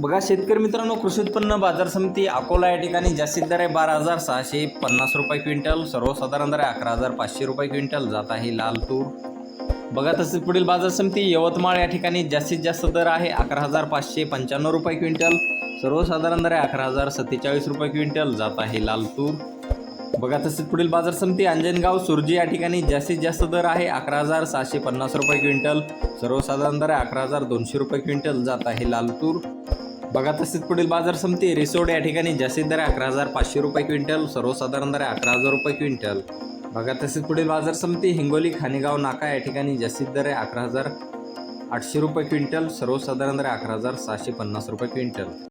बघा शेतकरी मित्रांनो कृषी उत्पन्न बाजार समिती अकोला या ठिकाणी जास्तीत दर आहे बारा हजार सहाशे पन्नास रुपये क्विंटल सर्वसाधारण दर आहे अकरा हजार पाचशे रुपये क्विंटल जात आहे लाल तूर. बघा तसेच पुढील बाजार समिती यवतमाळ या ठिकाणी जास्तीत जास्त दर आहे अकरा हजार पाचशे पंच्याण्णव रुपये क्विंटल सर्वसाधारण दर आहे अकरा हजार सत्तेचाळीस रुपये क्विंटल जात आहे लाल तूर. बघा तसेच पुढील बाजार समिती अंजनगाव सुरजी या ठिकाणी जास्तीत जास्त दर आहे अकरा हजार सहाशे पन्नास रुपये क्विंटल सर्वसाधारण दर आहे अकरा हजार दोनशे रुपये क्विंटल जात आहे लाल तूर. बघा तसेच पुढील बाजार समिती रिसोड या ठिकाणी जास्तीत दर अकरा हजार पाचशे रुपये क्विंटल सर्वसाधारण दर अकरा हजार रुपये क्विंटल. बघा तसेच पुढील बाजार समिती हिंगोली खानेगाव नाका या ठिकाणी जास्तीत दर आहे अकरा हजार आठशे रुपये क्विंटल सर्वसाधारण दर अकरा हजार सहाशे पन्नास रुपये क्विंटल.